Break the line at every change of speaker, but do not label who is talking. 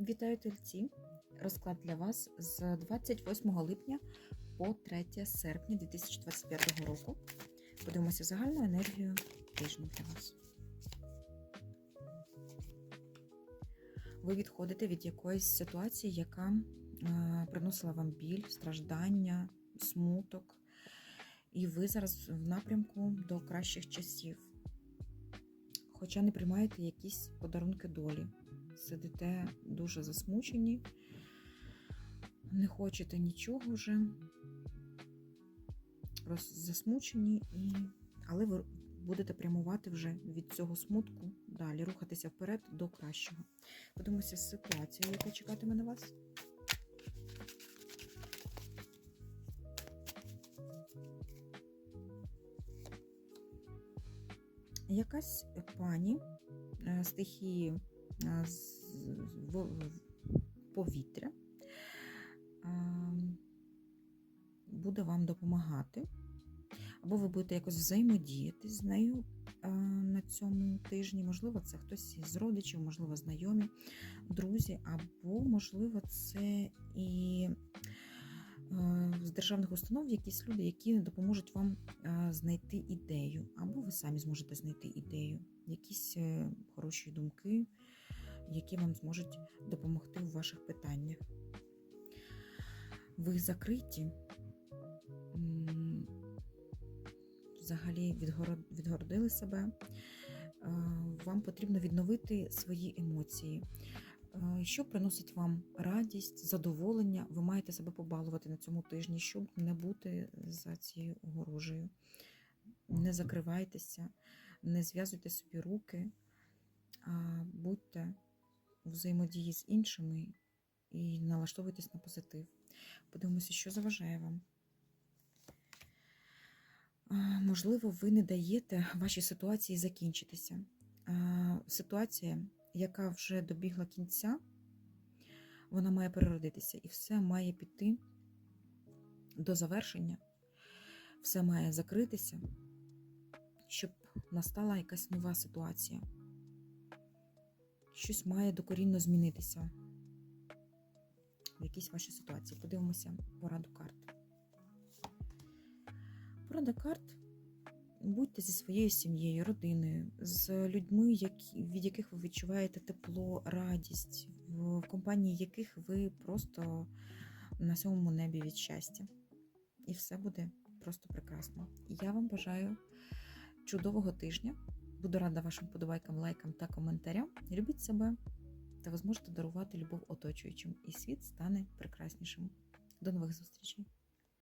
Вітаю тельці! Розклад для вас з 28 липня по 3 серпня 2025 року. Подивимося загальну енергію тижня для вас. Ви відходите від якоїсь ситуації, яка е, приносила вам біль, страждання, смуток, і ви зараз в напрямку до кращих часів. Хоча не приймаєте якісь подарунки долі сидите дуже засмучені, не хочете нічого вже, засмучені, і... але ви будете прямувати вже від цього смутку далі, рухатися вперед до кращого. Подивимося ситуацію, яка чекатиме на вас. Якась пані е, стихії з повітря. Буде вам допомагати, або ви будете якось взаємодіяти з нею на цьому тижні. Можливо, це хтось із родичів, можливо, знайомі, друзі, або, можливо, це і е, з державних установ якісь люди, які допоможуть вам е, знайти ідею, або ви самі зможете знайти ідею, якісь е, хороші думки, які вам зможуть допомогти у ваших питаннях. Ви закриті, взагалі відгородили себе. Е, Вам потрібно відновити свої емоції. Е, Що приносить вам радість, задоволення, ви маєте себе побалувати на цьому тижні, щоб не бути за цією огорожею. Не закривайтеся, не зв'язуйте собі руки, будьте взаємодії з іншими і налаштовуйтесь на позитив. Подивимося, що заважає вам. Можливо, ви не даєте вашій ситуації закінчитися. Ситуація, яка вже добігла кінця, вона має переродитися, і все має піти до завершення, все має закритися, щоб настала якась нова ситуація. Щось має докорінно змінитися в якійсь вашій ситуації. Подивимося пораду карт. Порада карт. Будьте зі своєю сім'єю, родиною, з людьми, які, від яких ви відчуваєте тепло, радість, в, компанії яких ви просто на сьомому небі від щастя. І все буде просто прекрасно. Я вам бажаю чудового тижня. Буду рада вашим подобайкам, лайкам та коментарям. Любіть себе, та ви зможете дарувати любов оточуючим, і світ стане прекраснішим. До нових зустрічей!